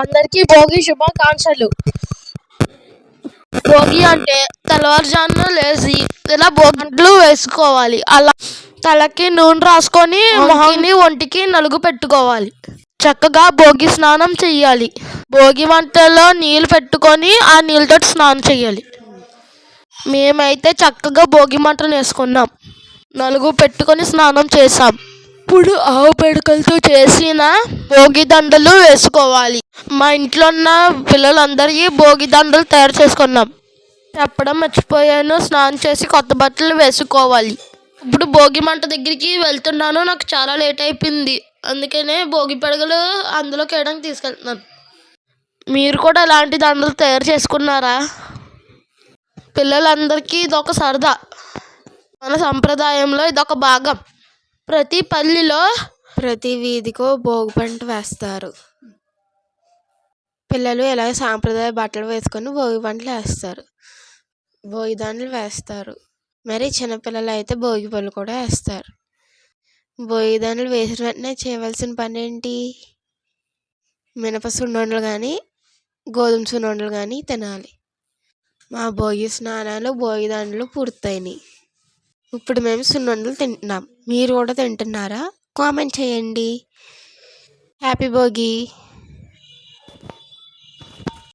అందరికీ భోగి శుభాకాంక్షలు. భోగి అంటే తెల్లవారుజామున లేచి ఇలా భోగిలు వేసుకోవాలి. అలా తలకి నూనె రాసుకొని మొహాన్ని ఒంటికి నలుగు పెట్టుకోవాలి. చక్కగా భోగి స్నానం చెయ్యాలి. భోగి మంటలో నీళ్ళు పెట్టుకొని ఆ నీళ్ళతో స్నానం చేయాలి మేమైతే చక్కగా భోగి మంటను వేసుకున్నాం. నలుగు పెట్టుకొని స్నానం చేసాం ఇప్పుడు ఆవు పెడకలతో చేసిన భోగి దండలు వేసుకోవాలి. మా ఇంట్లో ఉన్న పిల్లలందరికీ భోగి దండలు తయారు చేసుకున్నాం. చెప్పడం మర్చిపోయాను. స్నానం చేసి కొత్త బట్టలు వేసుకోవాలి. ఇప్పుడు భోగి మంట దగ్గరికి వెళ్తున్నాను. నాకు చాలా లేట్ అయిపోయింది. అందుకనే భోగి పడగలు అందులోకి వేయడానికి తీసుకెళ్తున్నాను. మీరు కూడా అలాంటి దండలు తయారు చేసుకున్నారా? పిల్లలందరికీ ఇదొక సరదా. మన సంప్రదాయంలో ఇదొక భాగం. ప్రతి పల్లిలో ప్రతి వీధికో భోగి పంట వేస్తారు. పిల్లలు ఇలా సాంప్రదాయ బట్టలు వేసుకొని భోగి పంటలు వేస్తారు. భోగి దండలు వేస్తారు. మరి చిన్నపిల్లలు అయితే భోగి పళ్ళు కూడా వేస్తారు. భోగి దండలు వేసిన వెంటనే చేయవలసిన పని ఏంటి? మినప సున్నుండలు కానీ గోధుమ సున్నుండలు కానీ తినాలి. మా భోగి స్నానాలు భోగి దండలు పూర్తయినాయి. ఇప్పుడు మేము సున్నుండలు తింటున్నాం. మీరు కూడా తింటున్నారా? కామెంట్ చేయండి. హ్యాపీ భోగి.